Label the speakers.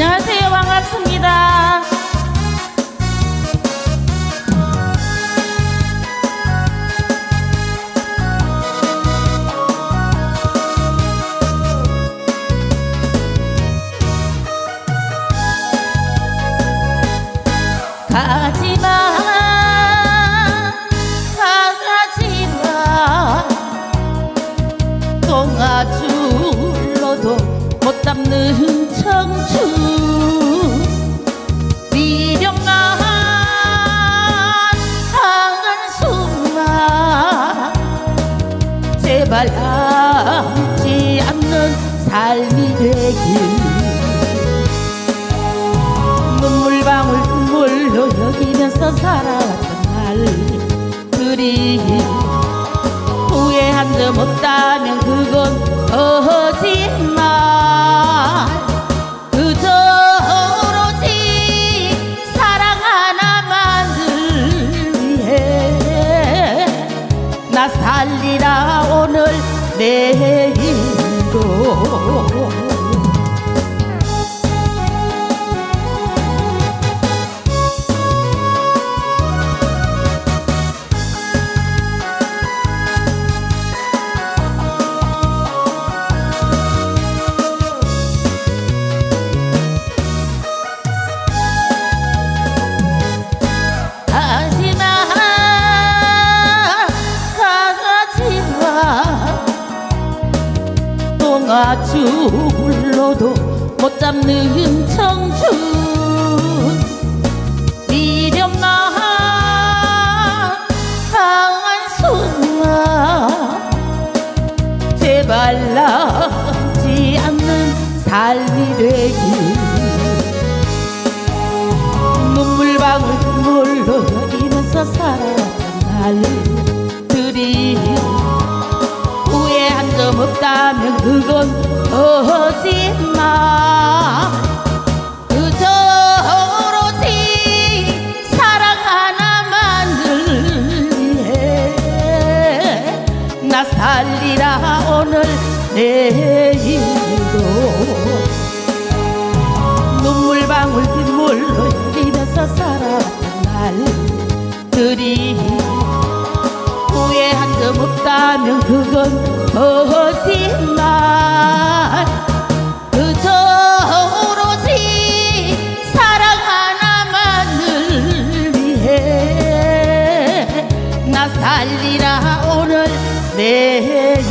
Speaker 1: 안녕하세요. 반갑습니다. 가지마 가지마 똥아줄로도 못 담는 청춘 미련한 한숨아 제발 남지 않는 삶이 되길. 눈물방울 눈물로 여기면서 살아왔던 날들이 후회한 점 없다면 그건 거짓 살리라 오늘 내일 똥아줄로도 못 잡는 청춘. 미련만 한숨아 제발 남지 않는 삶이 되길. 눈물방울 점 없다면 그건 거짓말. 그저 오로지 사랑 하나만을 위해 나 살리라 오늘 내일도. 눈물 방울 빗물로 흘리면서 살아왔던 날들이 하면 그건 거짓말. 그저 오로지 사랑 하나만을 위해 나 살리라 오늘 내일